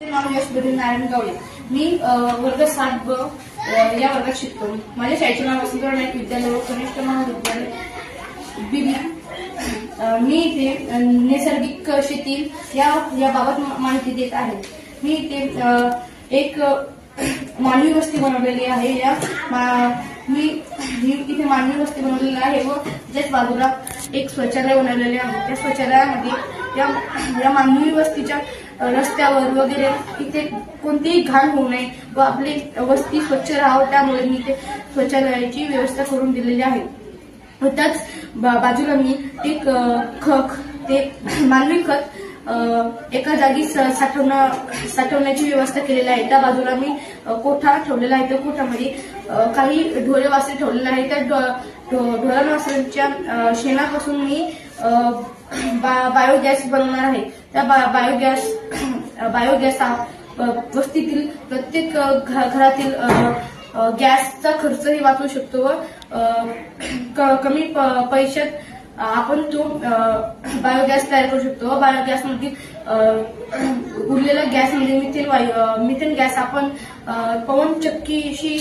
नाव नारायण गावडे. मी वर्ग सात ब या वर्गात शिकतो. माझ्या शाळेचे नाव वसंतराव नाईक विद्यालय व कनिष्ठ महाविद्यालय बीबी मी इथे नैसर्गिक शेती या याबाबत माहिती देत आहे. मी इथे एक मानवी वस्ती बनवलेली आहे. या मी मी इथे मानवी वस्ती बनवलेली आहे व त्याच बाजूला एक शौचालय बनवलेले आहे. त्या शौचालयामध्ये या या मानवी वस्तीच्या रस्त्यावर वगैरे इथे कोणतीही घाण होऊ नये व आपली वस्ती स्वच्छ राहावं. त्यामुळे मी ते शौचालयाची व्यवस्था करून दिलेली आहे. व त्याच बा- बाजूला मी एक खत ते मानवी खत एका जागी स- साठवणं साठवण्याची व्यवस्था केलेली आहे. त्या बाजूला मी कोठा ठेवलेला आहे त्या कोठामध्ये काही ढोरे वासरे ठेवलेले आहे त्या ढो- ढोरा वासरांच्या शेणापासून मी बा- बायोगॅस बनवणार आहे. त्या बा- बायोगॅस बायोगॅस हा वस्तीतील प्रत्येक घरातील गॅसचा खर्चही वाचू शकतो व क- कमी प- पैशात आपण तो बायोगॅस तयार करू शकतो. बायोगॅसमध्ये उरलेला गॅस म्हणजे मिथेन वायू मिथेन गॅस आपण पवनचक्कीशी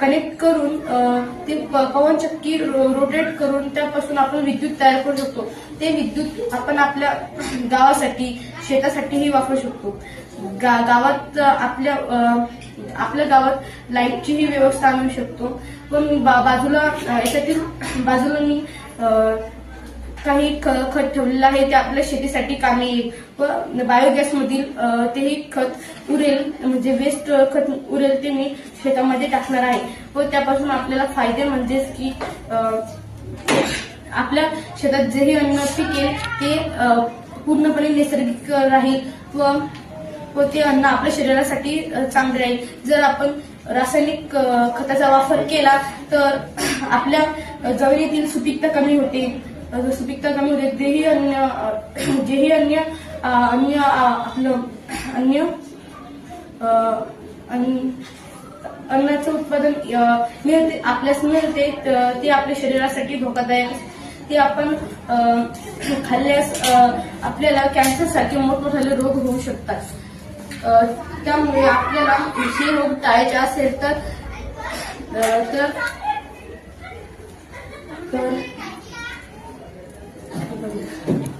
कनेक्ट करून ते प- पवनचक्की रो- रोटेट करून त्यापासून आपण विद्युत तयार करू शकतो. ते विद्युत आपण आपल्या गावासाठी शेतासाठीही वापरू शकतो. गा गावात आपल्या आपल्या गावात लाईटचीही व्यवस्था आणू शकतो. पण बा- बाजूला याच्यातील बाजूला मी काही ख- खत ठेवलेलं आहे ते आपल्या शेतीसाठी कामी येईल. व बायोगॅस मधील तेही खत उरेल म्हणजे वेस्ट खत उरेल ते मी शेतामध्ये टाकणार आहे. व त्यापासून आपल्याला फायदे म्हणजेच की आपल्या शेतात जेही अन्न पिकेल ते पूर्णपणे नैसर्गिक राहील व व ते अन्न आपल्या शरीरासाठी चांगले राहील. जर आपण रासायनिक खताचा वापर केला तर आपल्या जमिनीतील सुपीकता कमी होते. सुपीकता कमी होते तेही अन्न जेही अन्य अन्य आपलं अन्य अन्न- अन्नाचं उत्पादन मिळते आपल्यास मिळते ते आपल्या शरीरासाठी धोकादायक ते आपण खाल्ल्यास आपल्याला कॅन्सर सारखे मोठमोठाले रोग होऊ शकतात. त्यामुळे आपल्याला हे रोग टाळायचे असेल तर अ, तर तर